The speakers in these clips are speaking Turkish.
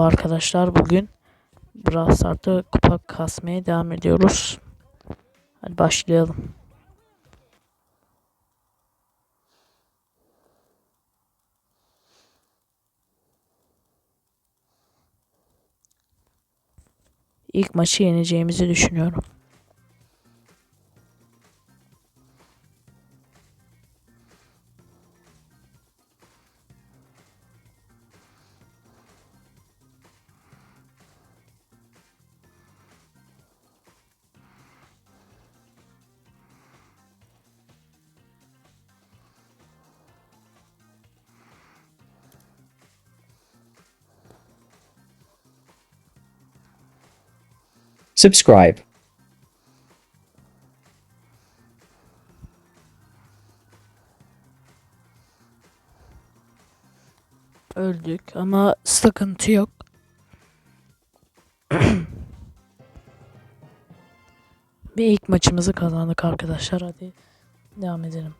Merhaba arkadaşlar. Bugün Brawl Stars'ta kupa kasmaya devam ediyoruz. Hadi başlayalım. İlk maçı yeneceğimizi düşünüyorum. Subscribe. Öldük ama sıkıntı yok. Bir ilk maçımızı kazandık arkadaşlar. Hadi devam edelim.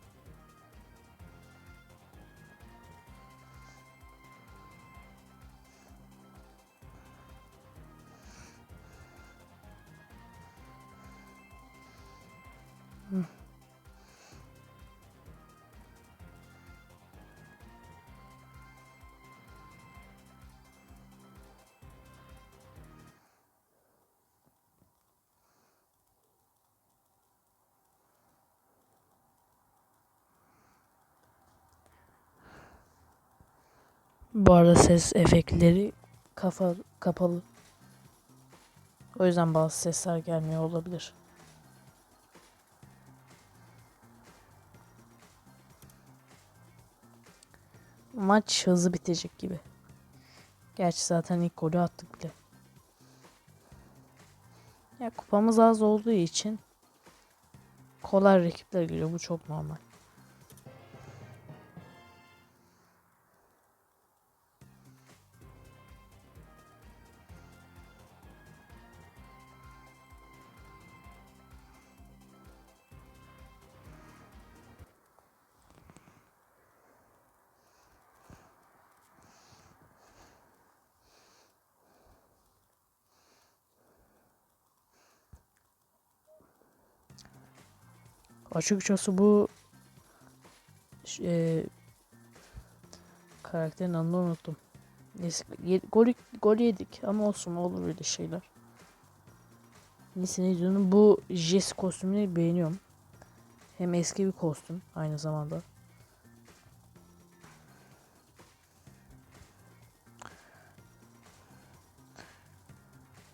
Bu arada ses efektleri kafa kapalı. O yüzden bazı sesler gelmiyor olabilir. Maç hızlı bitecek gibi. Gerçi zaten ilk golü attık bile. Ya kupamız az olduğu için kolay rakipler geliyor. Bu çok normal. Açıkçası bu e, karakterin adını unuttum. Neyse, gol, gol yedik ama olsun olur öyle şeyler. Neyse ne diyorum bu Jess kostümünü beğeniyorum. Hem eski bir kostüm aynı zamanda.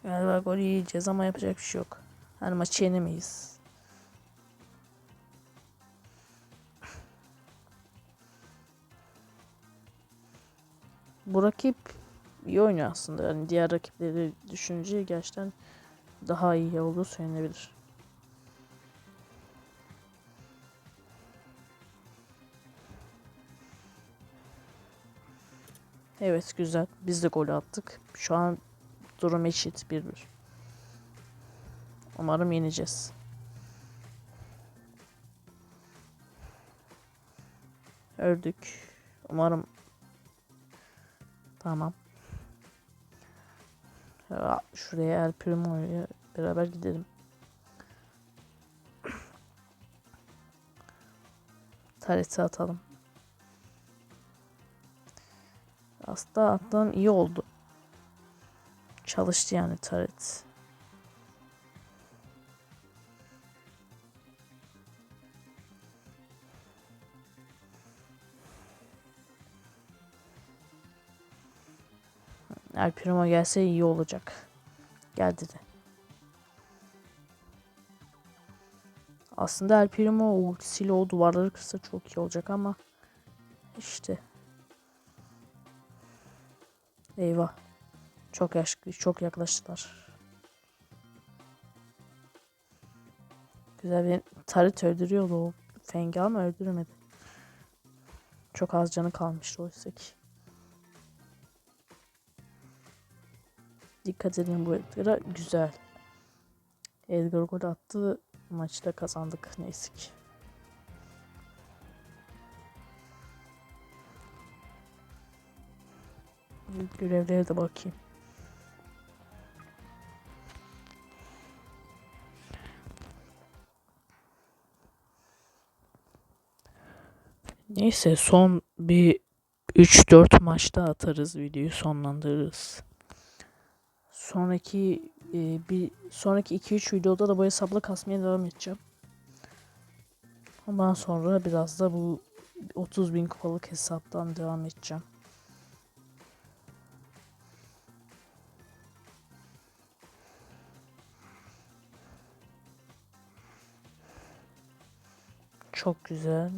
Galiba gol yiyeceğiz ama yapacak bir şey yok. Her maçı yenemeyiz. Bu rakip iyi oynuyor aslında. Yani diğer rakipleri düşününce gerçekten daha iyi olduğu söylenebilir. Evet güzel. Biz de gol attık. Şu an durum eşit 1-1. Umarım yeneceğiz. Öldük. Umarım Tamam. Ya, Şuraya El Primo'ya beraber gidelim. Tareti atalım. Aslında attığım iyi oldu. Çalıştı yani taret. El Primo gelse iyi olacak. Geldi de. Aslında El Primo ultisiyle o duvarları kırsa çok iyi olacak ama işte. Eyvah. Çok yaş çok yaklaştılar. Güzel bir taret öldürüyordu o Fengi ama öldüremedi. Çok az canı kalmıştı oysa ki. Dikkat edin bu buralara güzel. Edgar gol attı. Maçta kazandık neyse ki. Görevlere de bakayım. Neyse son bir 3-4 maçta atarız videoyu sonlandırırız. Sonraki e, bir sonraki 2-3 videoda da bu hesapla kasmaya devam edeceğim. Ondan sonra biraz da bu 30 bin kupalık hesaptan devam edeceğim. Çok güzel.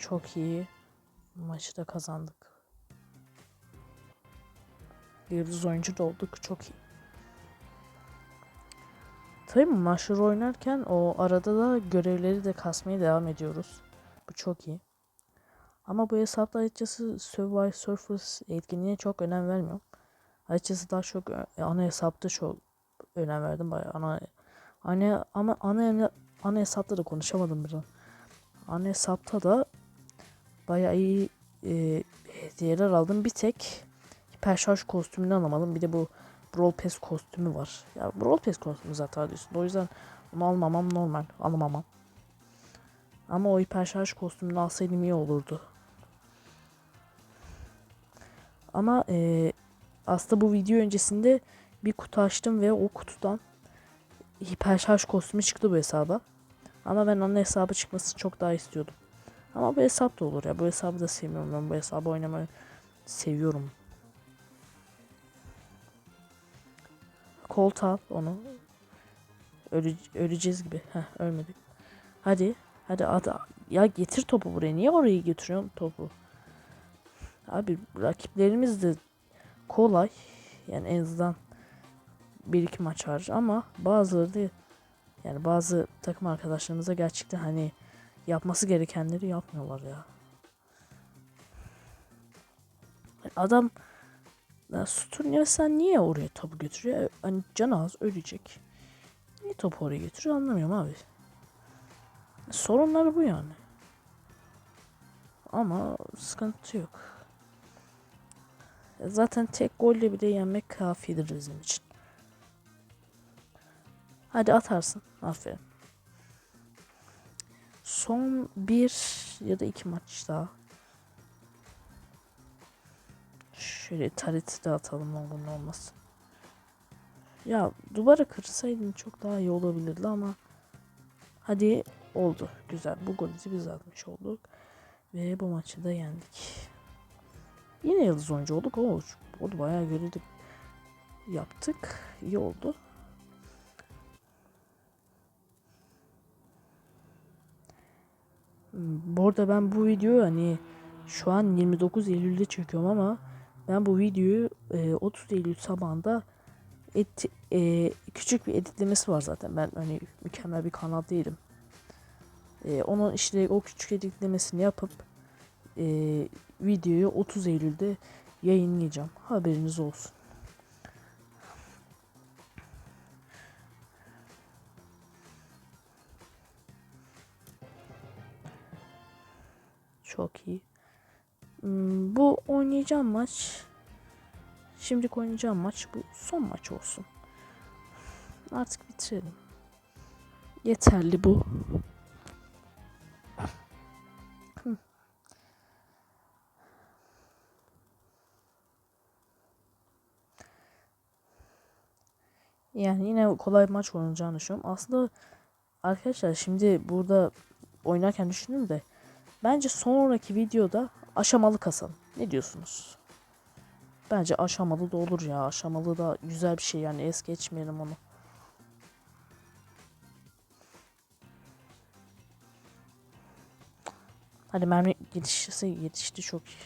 Çok iyi. Maçı da kazandık. Yıldız oyuncu da olduk. Çok iyi. Tabii maçları oynarken o arada da görevleri de kasmaya devam ediyoruz. Bu çok iyi. Ama bu hesapta açıkçası Survive Surfers etkinliğine çok önem vermiyorum. Açıkçası daha çok ö- ana hesapta çok önem verdim. Bayağı ana, ana ama ana ana hesapta da konuşamadım biraz. Ana hesapta da bayağı iyi e, hediyeler aldım. Bir tek hiperşarj kostümünü alamadım. Bir de bu Brawl Pass kostümü var. Ya Brawl Pass kostümü zaten diyorsun. O yüzden onu almamam normal. Alamamam. Ama o hiperşarj kostümünü alsaydım iyi olurdu. Ama e, aslında bu video öncesinde bir kutu açtım ve o kutudan hiperşarj kostümü çıktı bu hesaba. Ama ben onun hesabı çıkmasını çok daha istiyordum. Ama bu hesap da olur ya. Bu hesabı da sevmiyorum ben. Bu hesabı oynamayı seviyorum. Colt al onu. Öle, öleceğiz gibi. Heh, ölmedik. Hadi. Hadi at. Ya getir topu buraya. Niye oraya götürüyorsun topu? Abi rakiplerimiz de kolay. Yani en azından bir iki maç var ama bazıları da yani bazı takım arkadaşlarımıza gerçekten hani yapması gerekenleri yapmıyorlar ya. Adam ya Suturnya sen niye oraya topu götürüyor? Hani can az ölecek. Niye topu oraya götürüyor anlamıyorum abi. Sorunları bu yani. Ama sıkıntı yok. Zaten tek golle bile yenmek kafidir bizim için. Hadi atarsın. Aferin. Son bir ya da iki maç daha. Şöyle tareti de atalım olur olmaz. Ya duvara kırsaydın çok daha iyi olabilirdi ama hadi oldu. Güzel. Bu golü biz atmış olduk. Ve bu maçı da yendik. Yine yıldız oyuncu olduk ama o da bayağı görev yaptık. İyi oldu. Bu arada ben bu videoyu hani şu an 29 Eylül'de çekiyorum ama ben bu videoyu e, 30 Eylül sabahında et, e, küçük bir editlemesi var zaten. Ben hani mükemmel bir kanal değilim. E, onun işte o küçük editlemesini yapıp e, videoyu 30 Eylül'de yayınlayacağım. Haberiniz olsun. Bu oynayacağım maç. Şimdi oynayacağım maç bu son maç olsun. Artık bitirelim. Yeterli bu. Yani yine kolay maç oynayacağını düşünüyorum. Aslında arkadaşlar şimdi burada oynarken düşündüm de bence sonraki videoda aşamalı kasalım. Ne diyorsunuz? Bence aşamalı da olur ya. Aşamalı da güzel bir şey yani es geçmeyelim onu. Hadi mermi yetişirse yetişti çok iyi.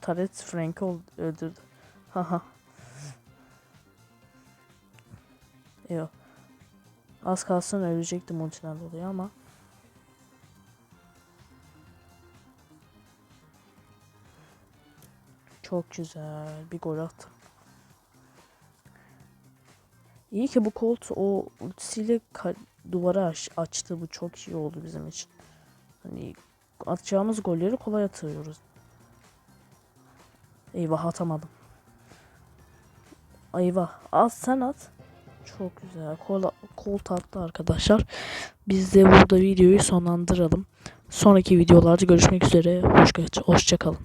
Taret Frank'ı ol- öldürdü. Haha. Az kalsın ölecektim ultiden dolayı ama. Çok güzel. Bir gol attı. İyi ki bu Colt o ultisiyle duvara aç- açtı. Bu çok iyi oldu bizim için. Hani atacağımız golleri kolay atıyoruz. Eyvah atamadım. Eyvah. At sen at. Çok güzel. Kol, Colt attı arkadaşlar. Biz de burada videoyu sonlandıralım. Sonraki videolarda görüşmek üzere. Hoşça, hoşça kalın.